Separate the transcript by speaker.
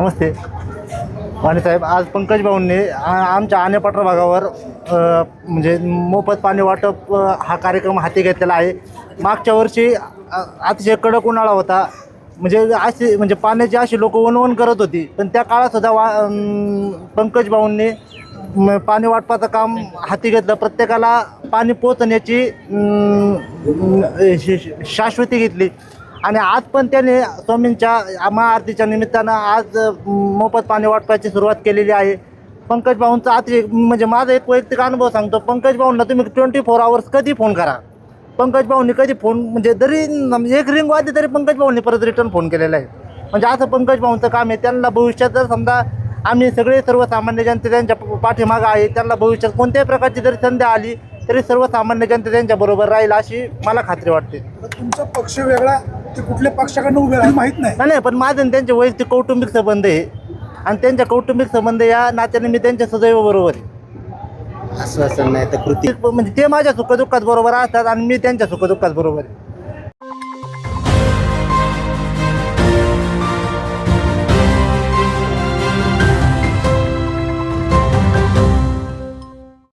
Speaker 1: नमस्ते. वाणी साहेब आज पंकज भाऊंनी आमच्या आनेपाट्रा भागावर म्हणजे मोफत पाणी वाटप हा कार्यक्रम हाती घेतलेला आहे. मागच्या वर्षी अतिशय कडक उन्हाळा होता. म्हणजे अशी म्हणजे पाण्याची अशी लोक वणवण करत होती. पण त्या काळातसुद्धा वा अम, पंकज भाऊंनी पाणी वाटपाचं काम हाती घेतलं. प्रत्येकाला पाणी पोचण्याची श- शाश्वती घेतली. आणि आज पण त्याने स्वामींच्या महाआरतीच्या निमित्तानं आज मोफत पाणी वाटपाची सुरुवात केलेली आहे. पंकज भाऊंचा अति म्हणजे माझा एक वैयक्तिक अनुभव सांगतो. पंकज भाऊंना तुम्ही ट्वेंटी फोर आवर्स कधी फोन करा? पंकज भाऊंनी कधी फोन म्हणजे जरी म्हणजे एक रिंग वाजली तरी पंकज भाऊंनी परत रिटर्न फोन केलेला आहे. म्हणजे असं पंकज भाऊंचं काम आहे. त्यांना भविष्यात जर समजा आम्ही सगळे सर्वसामान्य जनते त्यांच्या पाठीमागं आहे त्यांना भविष्यात कोणत्याही प्रकारची जरी संधी आली तरी सर्वसामान्य जनता त्यांच्याबरोबर राहील अशी मला खात्री वाटते.
Speaker 2: तुमचा पक्ष वेगळा ते कुठल्या पक्षाकडनं उभे राहिले माहीत नाही.
Speaker 1: नाही नाही पण माझे आणि त्यांचे वैयक्तिक कौटुंबिक संबंध आहे. आणि त्यांच्या कौटुंबिक संबंध या नात्याने मी त्यांच्या सदैव बरोबर आहे.
Speaker 3: आश्वासन नाही तर कृती.
Speaker 1: म्हणजे ते माझ्या सुखदुःखात बरोबर असतात आणि मी त्यांच्या सुखदुःखात बरोबर आहे.